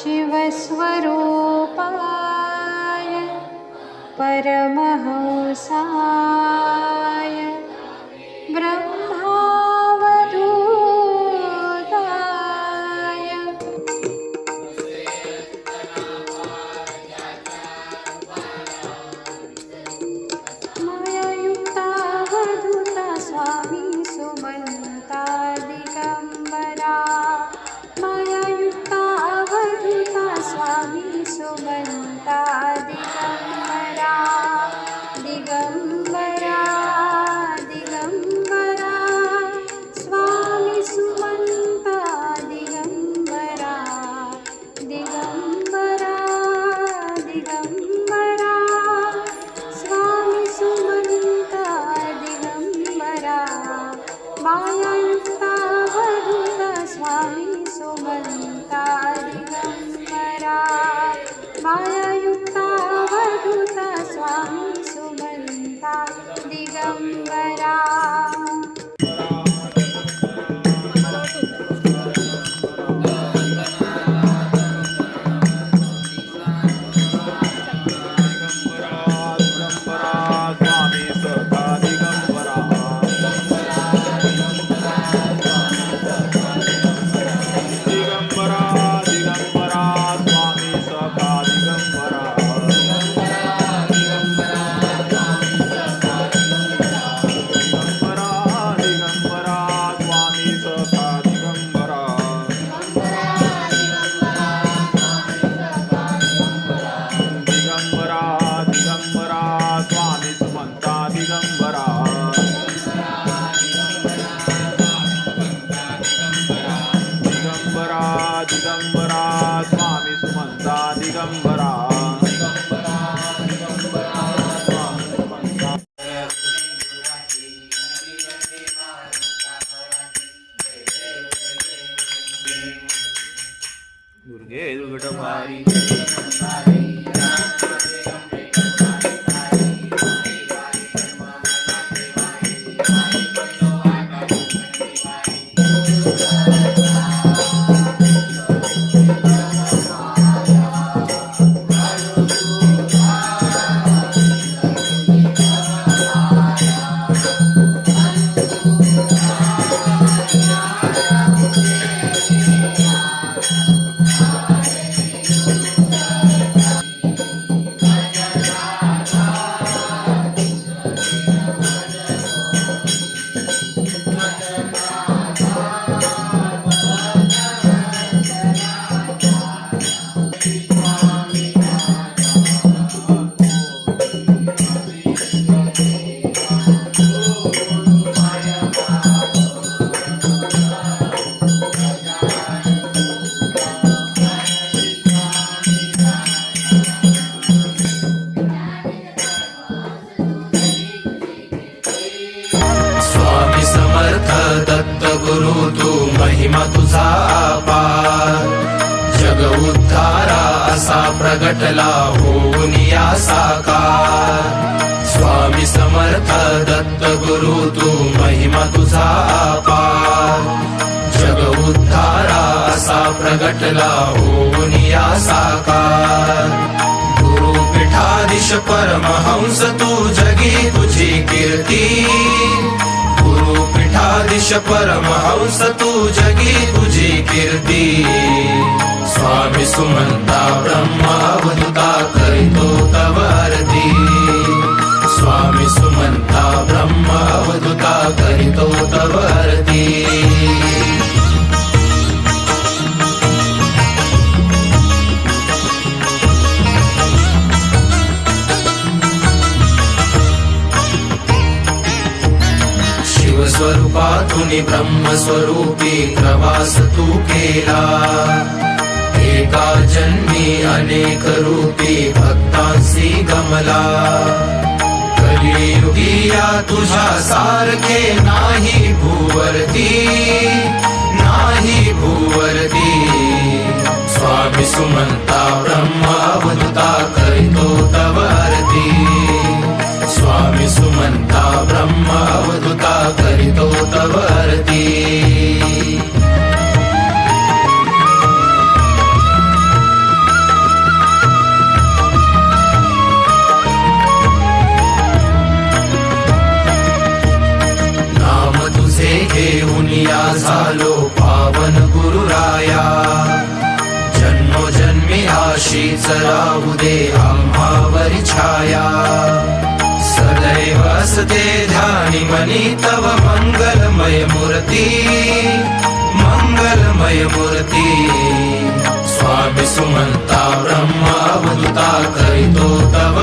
शिवस्वरूपाय परमहंसा दुर्गे दुर्गटवारी स्वामी तू महिमा तुझा अपार. जग उद्धारा असा प्रगटला होऊन या साकार. स्वामी समर्थ दत्त गुरु तू महिमा तुझा अपार. जग उद्धारा असा प्रगटला होऊन या साकार. गुरुपीठाधीश परमहंस तू जगी तुझी कीर्ती पुरुष परमहंस तू जगी तुझी कीर्ती. स्वामी सुमंता ब्रह्मावधुता तुनी ब्रह्मस्वरूपी प्रवास तू केला। एका जन्मी अनेक रूपी भक्तांसी गमला। कलियुगी या तुझ्या सारखे नाही भूवरती नाही भूवरती। स्वामी सुमंता ब्रह्मावधुता करितो तव झालो पावन गुरुराया. जन्मोजन्मी आशीच राहू दे आम्हावरी छाया. सदैव असते ध्यानी मनी तव मंगलमय मूर्ती. मंगलमय मूर्ती. स्वामी सुमंता ब्रह्मावधुता करितो तव